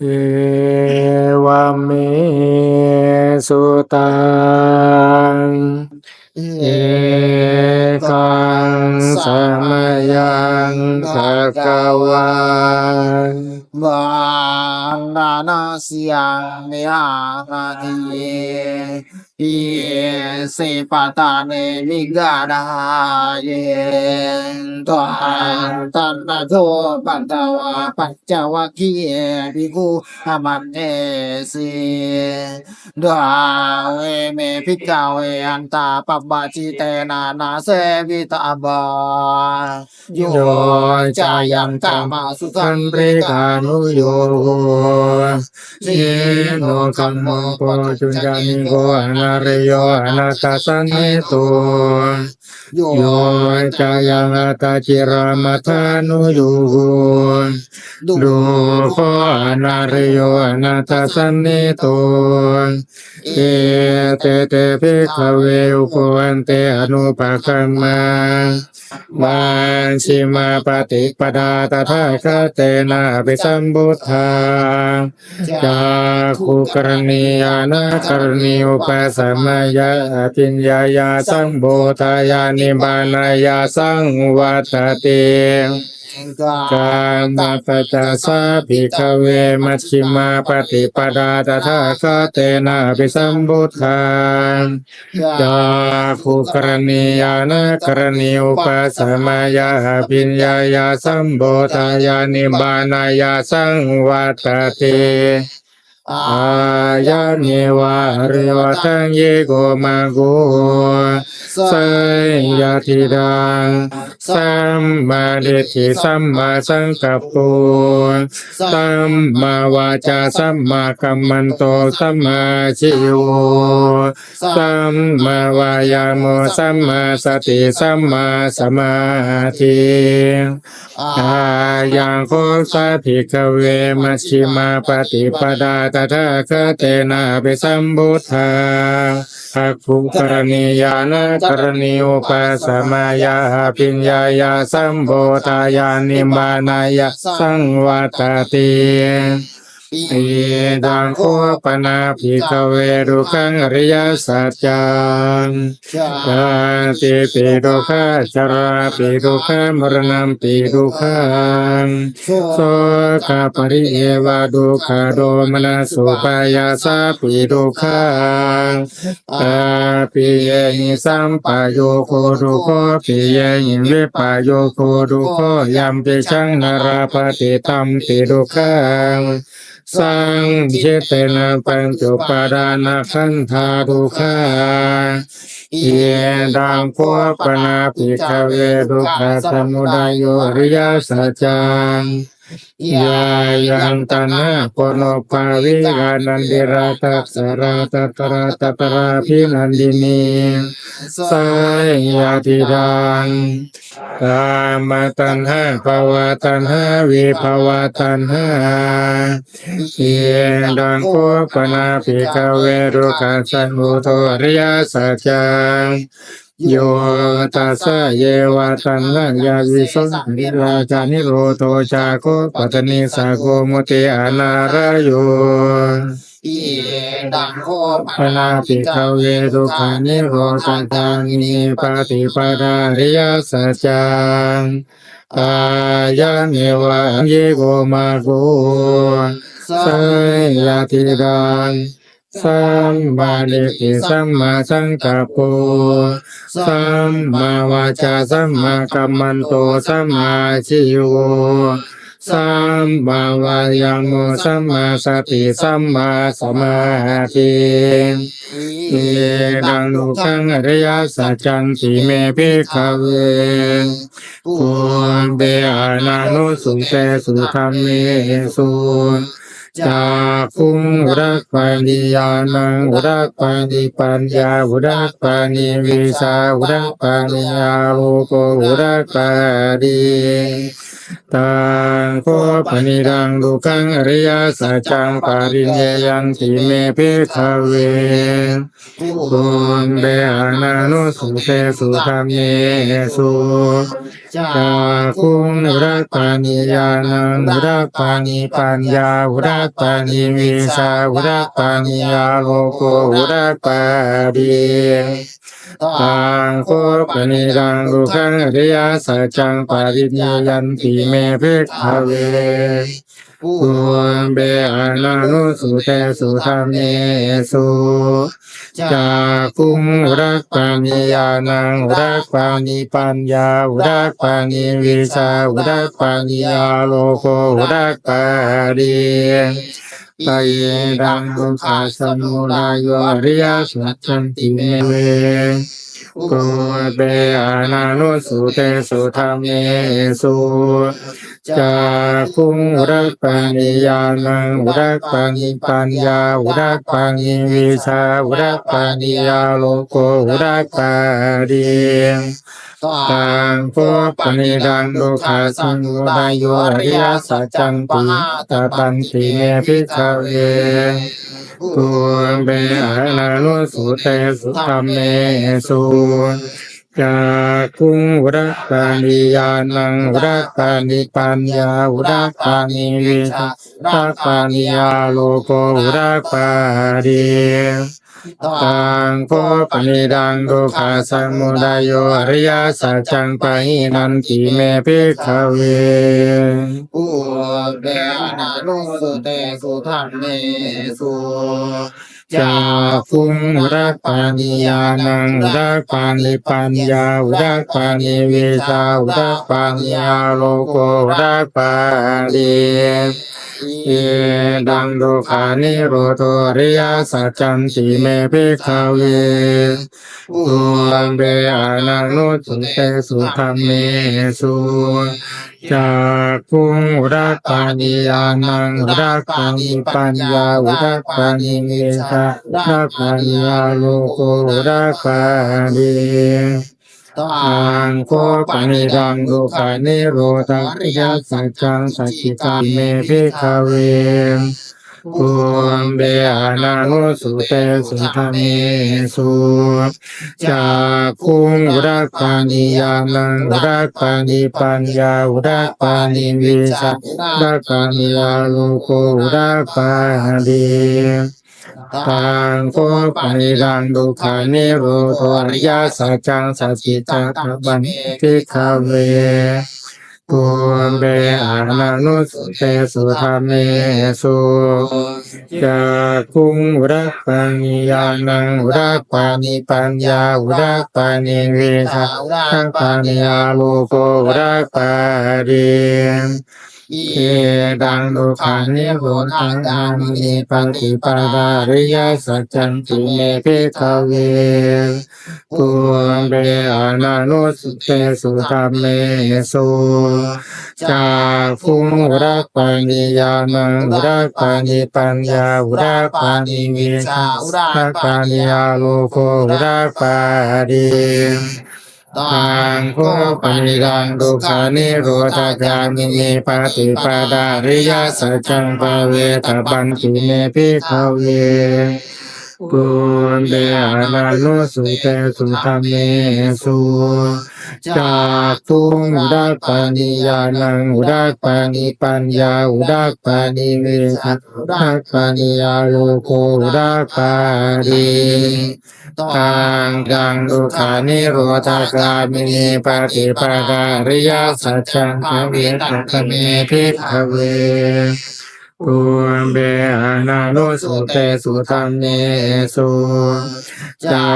Yeah. ปตาเนมิกาดาเยตวันตันตโทปัตตวาปัจจวัคคีเยภิกุอามันเอสีดาเวเมพิกาเวอันตาปับบาจิเตนานาเสวิตาบาโยจายังตามาสุขัสันเปกานุโยโกเยโนคัมโมโปจุนจานิโกอนาเรโยอนาตาสันเนิโต โยจายังอตาจิรามาทานุยโกดุดูโคอนาเรโยอนาตาสันเนโตเอเตเตภิกขเวอุโกอันเตอนุปะคัมมามาชิมาปฏิปดาตถาคตเตนะปิสัมบุทธาจาคุกรณียานะกรณีอุปสมยะปิญญายาสังโบทายานิบานายาสังวัตติกากามาปจาสาภิกเวมัชฌิมาปฏิปดาตถาคตเตนะปิสัมบุทธาจาคุกรณียานะกรณีอุปสมายาปิญญายาสัมโบทายานิบานายาสังวัตติอายาเนวะเรวะทังเยโกมาโก สัยยาธิดังสัมมาเดชิสัมมาสังกัปปุสัมมาวาจาสัมมากัมมันโตสัมมาชิวสัมมาวายาโมสัมมาสติสัมมาสมาธิอายังโคสาภิกเวมัชฌิมาปฏิปดาตถาคตเตนะปิสัมบุทธาภักขุกรณียานนักรณีอุปสมายาปิญญายาสัมโบทายานิบานายาสังวัตติ เอดังโคปนาภิกเวรุขังอริยสัจจังกาติปิดุขาจาราปิดุขามรณะปิดุขังโสกาปริเอวะดุขาโดมนัสสุปายาสาปิดุขังอาปิเยหิสัมปะโยโคดุโคปิเยหิวิปะโยโคดุโคยัมปิชังนาราปฏิตัมปิดุขัง สังเจเตนะปัญจุปาดานาคันธาทุกขาเยดังพวปนาปิกเวทุกขสมุดายโยอริยสัจจัง ยายังตันะปโนภาวิกานันดิราตัสราตตระตตระพินันดินีสายยาติดังกามตัณหาภาวะตัณหาวิภาวะตัณหาเอียดังโคปนาภิกขเวรุขัสสะมุโตริยสัจจัง โยตัสสะเยวะตัณหายาวิโสนิราจานิโรโตจาโคปัตนิสาโกมุติอานารายโยอีดังโคปนาปิกเวทุขานิโรธาทานิปฏิปดาริยสัจจังอายะเนวะเยโกมาโกสัยยติดัง สัมมาเดติสัมมาสังกัปปุสัมมาวาจาสัมมากัมมันโตสัมมาชิวสัมมาวายามุสัมมาสติสัมมาสมาธิเอดังลูกังอริยสัจจันติเมพิขเวปุณเบอานานุสุเตสุธรรมเมสุ จากคุงอุรักปานิยานังอุรักปานิปัญญาอุรักปานิวิชาอุรักปานิอาโลโกอุรักปาดีตังโคปนิรังดุขังอริยสัจจังปาริญญายันติเมพิขเวปุณเบอานานุสุเตสุธรรมเมสุจาคุงอุรักปานิยานังอุรักปานิปัญญาอุรัรักปานิมิสาอุรักปานิยาโลโกอุรักปาดีตังโคปนิดังดุขังอริยสัจจังปาริญญยันติเมภิกขเว ภูเบอานานุสุเตสุธรรมเมสุจากุงรักปานิยานังรักปานิปัญญาอุรักปานิวิชาอุรักปานิยาโลโกอุรักปาดีไปดังดุขาสมุลายโยริยสัจจันติเมเวโกเบอานานุสุเตสุธรรมเมสุ จาคุงอุรักปานิยานังอุรักปานิปัญญาอุรักปานิวิชาอุรักปานิยาโลโกอุรักปาดีตังโพปนิดังโลกาสังโดายโยอริยสัจจันติตาปันติเมพิขเวกุเบอนานุสุเตสุธรรมเมสุ จากคุงอุรักปานิยานังอุรักปานิปัญญาอุรักปานิวิชาอุรักปานิยาโลโกอุรักปาดีตังโพปนิดังดุขาสมุดายโยอริยสัจจังปะหินันติเมภิกขเวผู้เบนานุสุเตสุธรรมเมสุ จากคุงรักปานิยานังรักปานิปัญญารักปานิวิชารักปานิยาโลโกรักปาลีเอดังดุขานิโรโตริยสัจจันติเมภิกขเวอุเบอานังนุสุเตสุธรรมเมสุ จากคุงอุรักปานิยานังอุรักปานิปัญญาอุรักปานิเมชาอุรักปานิยาโลโกอุรักปานิตังโคปนิดังดุขานิโรธาริยสัจจังสัจจิตาเมพิคาเว ภูมิเบอานานุสุเตสุธรรมเมสุจากคุงอุรักปานิยานังอุรักปานิปัญญาอุรักปานิวิชาอุรักปานิยาโลโกอุรักปาดีตังโคปานิดังดุขานิโรโทอริยสัจจังสัจจิตาตบันทิคาเว ภูมิเบอนุสุเตสุธรรมเมสุ จากคุงอุรักปานิยานังอุรักปานิปัญญาอุรักปานิวิชาอุรักปานิยาโลโกอุรักปาดีเอดังดุขานิโรธังอามิปฏิปดาริยสัจจันติเมภิกขเวภูมิเบอานานุสเตสุธรรมเมสุจา กคุงอุรักปานิยานังอุรักปานิปัญญาอุรักปานิวิชาอุรักปานิยาโลโกอุรักปาดีตังโคปนิดังดุขานิโรธกามิเนปฏิปดาริยสัจจังปเวตปันติเมภิกขเว ปุญเดอานานุสุเตสุธรรมเมสุจากทุงอุดักปานิยานังอุดักปานิปัญญาอุดักปานิเวทะอุดักปานิยาโลโกอุดักปาดีตังกังดุขานิโรธาคามินีปฏิปดาริยสัจจังภเวตตเมพิภเว ภูมเบอานานุสุเตสุธรรมเมสุจา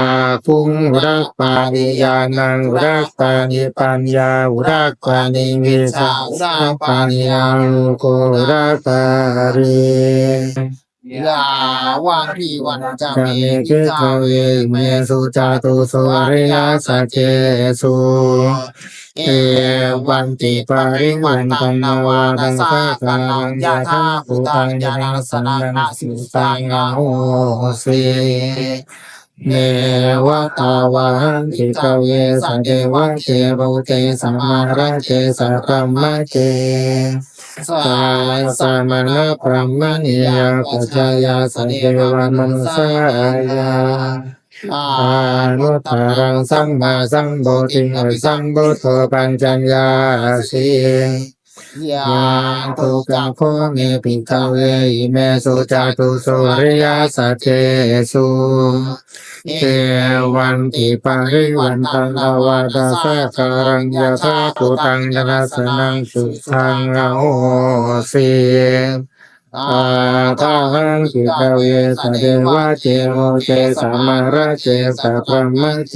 พุงรักปานิยานังรักปานิปัญญาอุรักปานิวิชาอุรักปานิยาโลโกรักปารียาวันทีวันจะจะมีกิจจเวเวเมเมสุจาตุสุอริยสัจเจสุ เอวันติปาริวันตันนาวาตังสากังยาธาภูตังยานังสนังนาสิตังอาโหสีเนวะตาวาหันติกเวสังเกวะเกบุเตสัมมาระเกสัพพมะเกสาสาสามณพรหมณียปัจจายาสังเกวันมนุสายา อานุตรังสัมมาสัมโพธิงอิสัมพุทโธปัญจัญญาสียายาตุตุกังโคเมเมปิปิกาเวเวอิเมสุจาตุตุริยาสัจเจสุเอวันติปาริวันตังอวาดาสะการังยะธาตุตังยนัสนังสุสังโหสี อาทาหังกิกเวสเดวะเจโมเจสัมมาระเจสัพพะมะเจ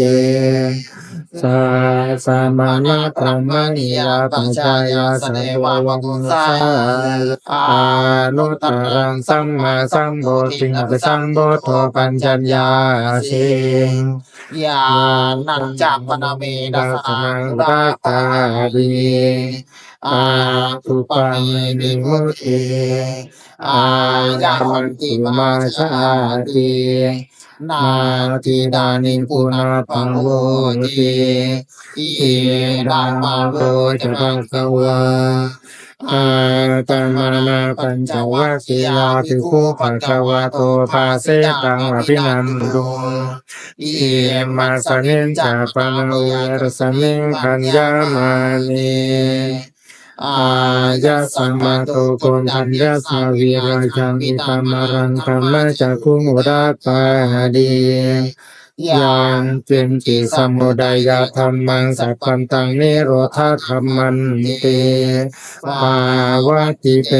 สัสสะมานะพระมณียาปัญชายาสเดวะวังสาอานุตตรังสัมมาสัมโพธิงอภิสัมโพธปัญจัญญาสิงยานันจักปนเมดัสนังอุราตาดี อาทุปังนิมุติอายามันติมาชาตินาทิดานิปุนาปังโวติอิดามาโลจะปังกวาอาตมานาปัญจวัคคียาภิกขุปังกวาโตภาเสตังอภินันตุอิมาสนินจาปันเวรสมิงคัญญามานี อายะสัมมาโตโกนทัญญาสาวีราจังอิตามารังธรรมจักขุมุราปาดี ยังเป็นจิสมุดายธรรมังสัพพันตังนิโรธาธรรมันติปาวติเป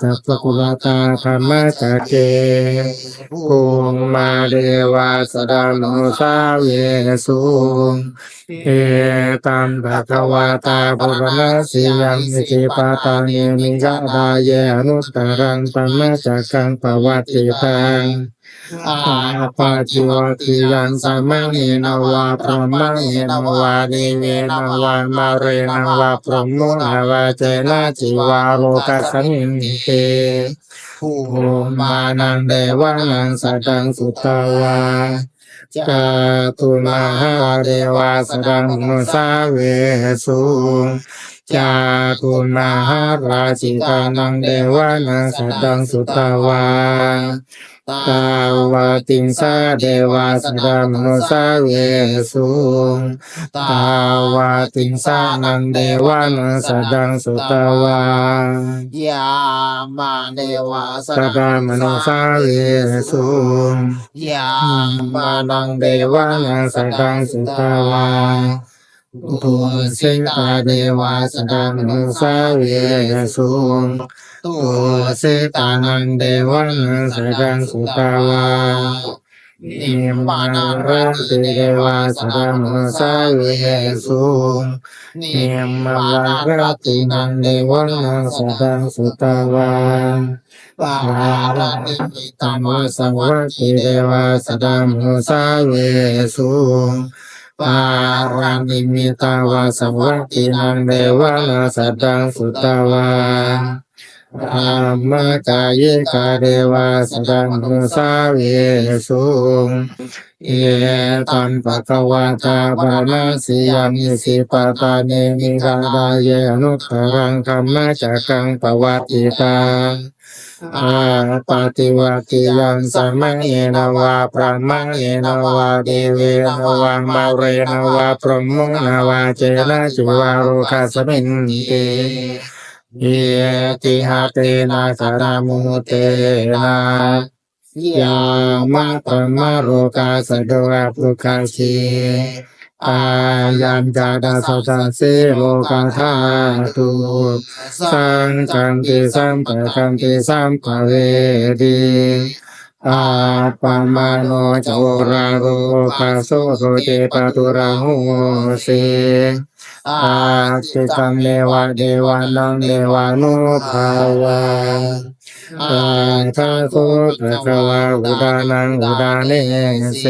ตัพพกุลตาธรรมจักเกภูมมาเดวาสดานุสาเวสุเอตัมภะคะวาตาภวนาสิยังนิจิปาตังเยมิกะดาเยอนุตตรังตัมมะจักังปวัตติตัง อาปาจิวติยังสัมมังเนนวาพรหมังเนนวาเดเวนวามาเรนวาพรหมุนวาเจนะจิวาโลกัสสมิเตผู้ภูมานังเดวานังสัตตังสุตวาจาตุมหาเดวาสดังมุสาเวสุจาตุมหาราชิกานังเดวานังสัตตังสุตวา ตาวาติงสาเดวาสดามโนสาเวสุงตาวาติงสานังเดวานังสดังสุตวายามาเดวาสสดามโนสาเวสุงยามานังเดวานังสดังสุตวา ปุสิงอาเดวาสดามโนสาเวสุตุปุสิตานังเดวานังสดังสุตาวาอิมานารัตเดวาสรามนุสาเวสุอิมาลารัตินังเดวานังสดังสุตาปาปาราติตาวาสวัวัตติเดวาสดามนุสาเวสุง ปารานิมิตาวาสังวัตินังเดวานังสดังสุตาวาธรรมกายกาเดวาสดังมุสาเวสุงเอตัมปะคะวาตาบานาสิยามิสิปะตาเนมิกาดาเยนุตขังธรรมจักังปวัติตา อาปาติวัติยังสัมมังเอนวาพระมังเอนวาเดเวนวามาเรนวาพรหมุนวาเจนะจิวาโรคัสมินเตเยติหาเตนะสารามุเตนะยามะปะมะโรกาสะโดะปุคาสี อายัญจาดาสัจจเสโลกาธาตุสังจังติสัมปะคันติสัมปะเวดีอาปะมาโนจโวราโรคาโสโรเจปตุราหุเสอาจิตังเนวะเดวานังเนวานุภาวะอาทาโกตะวะอุดานังอุดาเนเส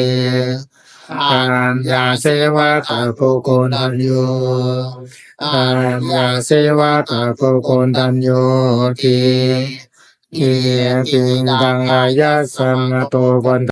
อารัญญาเสวะตะโกโกนัญโยอารัญญาเสวะตะโกโกนัญโยทีเกียติงดังอายะสัมมโตวัน